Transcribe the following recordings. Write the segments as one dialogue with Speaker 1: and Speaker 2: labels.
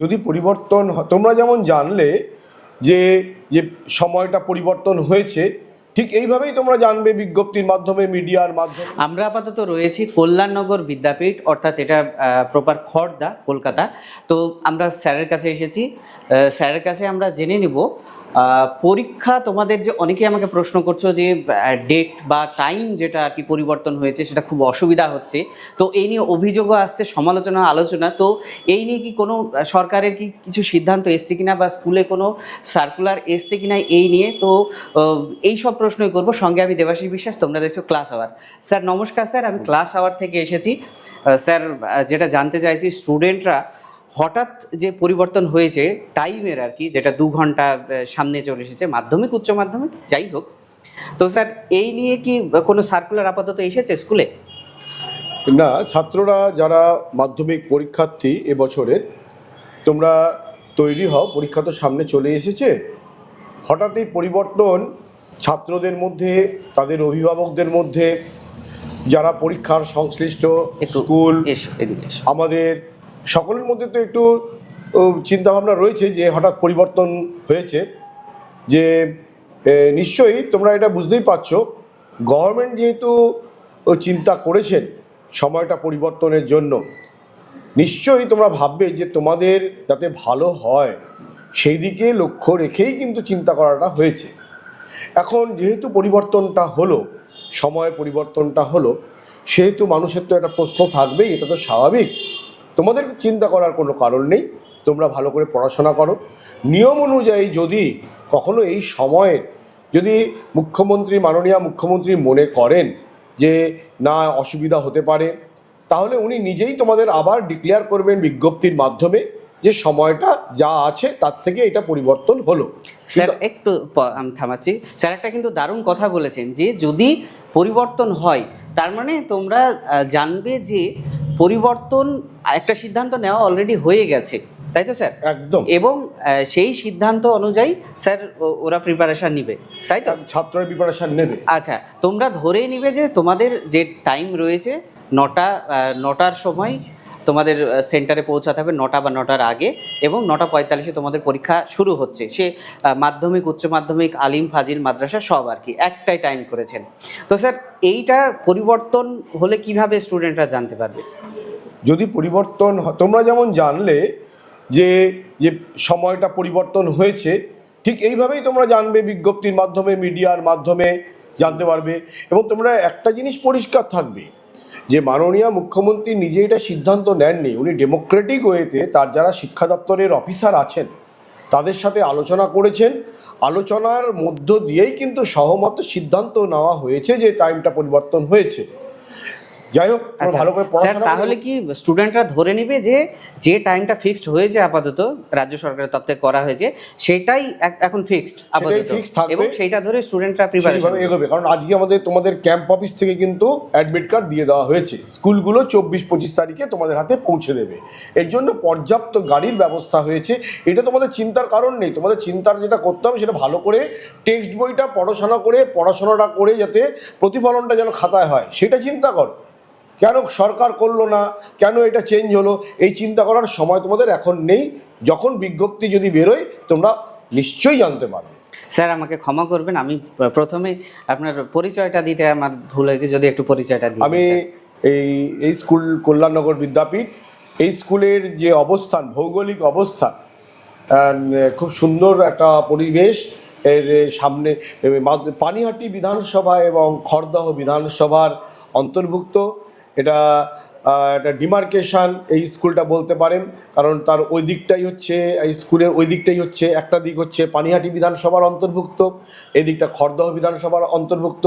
Speaker 1: যদি পরিবর্তন তোমরা যেমন জানলে যে যে সময়টা পরিবর্তন হয়েছে, ঠিক এইভাবেই তোমরা জানবে বিজ্ঞপ্তির মাধ্যমে, মিডিয়ার মাধ্যমে।
Speaker 2: আমরা আপাতত রয়েছি কল্যাণনগর বিদ্যাপীঠ, অর্থাৎ এটা প্রপার খড়দা, কলকাতা। তো আমরা স্যারের কাছে এসেছি। স্যারের কাছে আমরা জেনে নিব পরীক্ষা তোমাদের যে অনেকে আমাকে প্রশ্ন করছ যে ডেট বা টাইম যেটা আর কি পরিবর্তন হয়েছে সেটা খুব অসুবিধা হচ্ছে। তো এই নিয়ে অভিযোগও আসছে, সমালোচনা, আলোচনা। তো এই নিয়ে কি কোনো সরকারের কি কিছু সিদ্ধান্ত এসছে কিনা বা স্কুলে কোনো সার্কুলার এসছে কিনা এই নিয়ে? তো এই সব প্রশ্নই করব। সঙ্গে আমি দেবাশিস বিশ্বাস, তোমরা দেখছ ক্লাস আওয়ার স্যার, নমস্কার স্যার, আমি ক্লাস আওয়ার থেকে এসেছি। স্যার যেটা জানতে চাইছি স্টুডেন্টরা হঠাৎ যে পরিবর্তন হয়েছে টাইমের আর কি যেটা দু ঘণ্টা সামনে চলে এসেছে মাধ্যমিক উচ্চ মাধ্যমিক যাই হোক। তো স্যার এই নিয়ে কি কোনো সার্কুলার আপাতত এসেছে স্কুলে
Speaker 1: না ছাত্ররা যারা মাধ্যমিক পরীক্ষার্থী এবছরের তোমরা তৈরি হও পরীক্ষা তো সামনে চলে এসেছে। হঠাৎ এই পরিবর্তন ছাত্রদের মধ্যে তাদের অভিভাবকদের মধ্যে যারা পরীক্ষার সংশ্লিষ্ট স্কুল আমাদের সকলের মধ্যে তো একটু চিন্তাভাবনা রয়েছে যে হঠাৎ পরিবর্তন হয়েছে, যে নিশ্চয়ই তোমরা এটা বুঝতেই পারছ গভর্নমেন্ট যেহেতু চিন্তা করেছেন সময়টা পরিবর্তনের জন্য, নিশ্চয়ই তোমরা ভাববে যে তোমাদের যাতে ভালো হয়, সেই দিকে লক্ষ্য রেখেই কিন্তু চিন্তা করাটা হয়েছে। এখন যেহেতু পরিবর্তনটা হলো সময় পরিবর্তনটা হলো, সেহেতু মানুষের তো একটা প্রশ্ন থাকবেই, এটা তো স্বাভাবিক। তোমাদের চিন্তা করার কোনো কারণ নেই, তোমরা ভালো করে পড়াশোনা করো। নিয়ম অনুযায়ী যদি কখনো এই সময়ের যদি মুখ্যমন্ত্রী, মাননীয় মুখ্যমন্ত্রী মনে করেন যে না, অসুবিধা হতে পারে, তাহলে উনি নিজেই তোমাদের আবার ডিক্লেয়ার করবেন বিজ্ঞপ্তির মাধ্যমে যে সময়টা যা আছে তার থেকে এটা পরিবর্তন হলো।
Speaker 2: স্যার, একটু আমি থামাচ্ছি। স্যার, একটা কিন্তু দারুণ কথা বলেছেন যে যদি পরিবর্তন হয়, তার মানে তোমরা জানবে যে পরিবর্তন একটা সিদ্ধান্ত নেওয়া অলরেডি হয়ে গেছে। তাই তো স্যার?
Speaker 1: একদম।
Speaker 2: এবং সেই সিদ্ধান্ত অনুযায়ী স্যার ওরা প্রিপারেশান নিবে। তাই তো?
Speaker 1: ছাত্রের প্রিপারেশান নেবে।
Speaker 2: আচ্ছা তোমরা ধরে নিবে যে তোমাদের যে টাইম রয়েছে নটা নটার সময় তোমাদের সেন্টারে পৌঁছাতে হবে নটা বা নটার আগে এবং নটা পঁয়তাল্লিশে তোমাদের পরীক্ষা শুরু হচ্ছে। সে মাধ্যমিক, উচ্চ মাধ্যমিক, আলিম, ফাজিল, মাদ্রাসা সব আর কি, একটাই টাইম করেছেন। তো স্যার এইটা পরিবর্তন হলে কীভাবে স্টুডেন্টরা জানতে পারবে?
Speaker 1: যদি পরিবর্তন তোমরা যেমন জানলে যে যে সময়টা পরিবর্তন হয়েছে, ঠিক এইভাবেই তোমরা জানবে বিজ্ঞপ্তির মাধ্যমে মিডিয়ার মাধ্যমে জানতে পারবে এবং তোমরা একটা জিনিস পরিষ্কার থাকবে। যে মাননীয় মুখ্যমন্ত্রী নিজে এটা সিদ্ধান্ত নেননি, উনি ডেমোক্রেটিক ওয়েতে তার যারা শিক্ষা দপ্তরের অফিসার আছেন, তাদের সাথে আলোচনা করেছেন। আলোচনার মধ্য দিয়েই কিন্তু সহমত সিদ্ধান্ত নেওয়া হয়েছে যে টাইমটা পরিবর্তন হয়েছে। যাই হোক
Speaker 2: আচ্ছা,
Speaker 1: ভালো করে পড়াশোনা
Speaker 2: তাহলে কি স্টুডেন্টরা ধরে নেবে যে যে টাইমটা ফিক্সড হয়েছে আপাতত রাজ্য সরকারের তরফ থেকে করা হয়েছে সেটাই এখন ফিক্সড আপাতত। এবং সেইটা ধরে স্টুডেন্টরা প্রিপারেশন
Speaker 1: এগোবে। কারণ আজকে আমাদের তোমাদের ক্যাম্প অফিস থেকে কিন্তু অ্যাডমিট কার্ড দিয়ে দেওয়া হয়েছে। স্কুলগুলো চব্বিশ পঁচিশ তারিখে তোমাদের হাতে পৌঁছে দেবে। এর জন্য পর্যাপ্ত গাড়ির ব্যবস্থা হয়েছে। এটা তোমাদের চিন্তার কারণ নেই। তোমাদের চিন্তার যেটা করতে হবে সেটা ভালো করে টেক্সট বইটা পড়াশোনা করে পড়াশোনাটা করে যাতে প্রতিফলনটা যেন খাতায় হয় সেটা চিন্তা করো। কেন সরকার করল না? কেন এটা চেঞ্জ হলো? এই চিন্তা করার সময় তোমাদের এখন নেই। যখন বিজ্ঞপ্তি যদি বেরোয় তোমরা নিশ্চয়ই জানতে পারবে।
Speaker 2: স্যার আমাকে ক্ষমা করবেন। আমি প্রথমে আপনার পরিচয়টা দিতে আমার ভুল হয়েছে যদি একটু পরিচয়টা দিই
Speaker 1: আমি এই এই স্কুল কল্যাণনগর বিদ্যাপীঠ এই স্কুলের যে অবস্থান ভৌগোলিক অবস্থান খুব সুন্দর একটা পরিবেশ। এর সামনে পানিহাটি বিধানসভা এবং খড়দহ বিধানসভার অন্তর্ভুক্ত। এটা একটা ডিমার্কেশন এই স্কুলটা বলতে পারেন। কারণ তার ওই দিকটাই হচ্ছে এই স্কুলের ওই দিকটাই হচ্ছে একটা দিক হচ্ছে পানিহাটি বিধানসভার অন্তর্ভুক্ত এই দিকটা খড়দহ বিধানসভার অন্তর্ভুক্ত।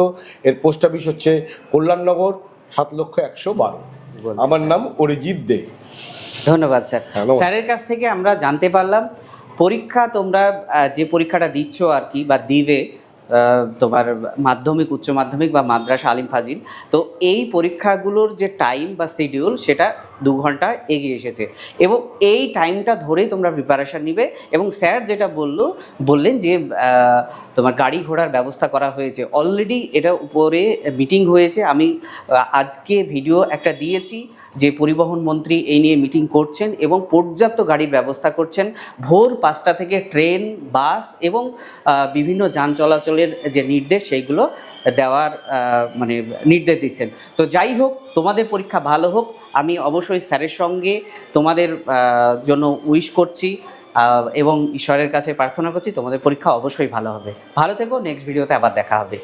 Speaker 1: এর পোস্ট অফিস হচ্ছে কল্যাণনগর সাত লক্ষ একশো বারো। আমার নাম অরিজিৎ দে।
Speaker 2: ধন্যবাদ স্যার।
Speaker 1: হ্যাঁ,
Speaker 2: স্যারের কাছ থেকে আমরা জানতে পারলাম পরীক্ষা তোমরা যে পরীক্ষাটা দিচ্ছ আর কি বা দিবে তোমার মাধ্যমিক, উচ্চ মাধ্যমিক বা মাদ্রাসা আলিম ফাজিল। তো এই পরীক্ষাগুলোর যে টাইম বা শিডিউল সেটা দু ঘণ্টা এগিয়ে এসেছে। এবং এই টাইমটা ধরেই তোমরা প্রিপারেশান নিবে। এবং স্যার যেটা বলল, বললেন যে তোমার গাড়ি ঘোড়ার ব্যবস্থা করা হয়েছে। অলরেডি এটা উপরে মিটিং হয়েছে। আমি আজকে ভিডিও একটা দিয়েছি যে পরিবহন মন্ত্রী এই নিয়ে মিটিং করছেন এবং পর্যাপ্ত গাড়ির ব্যবস্থা করছেন। ভোর পাঁচটা থেকে ট্রেন, বাস এবং বিভিন্ন যান চলাচলের যে নির্দেশ, সেইগুলো দেওয়ার মানে নির্দেশ দিচ্ছেন। তো যাই হোক, তোমাদের পরীক্ষা ভালো হোক। আমি অবশ্যই স্যারের সঙ্গে তোমাদের জন্য উইশ করছি এবং ঈশ্বরের কাছে প্রার্থনা করছি, তোমাদের পরীক্ষা অবশ্যই ভালো হবে। ভালো থেকো, নেক্সট ভিডিওতে আবার দেখা হবে।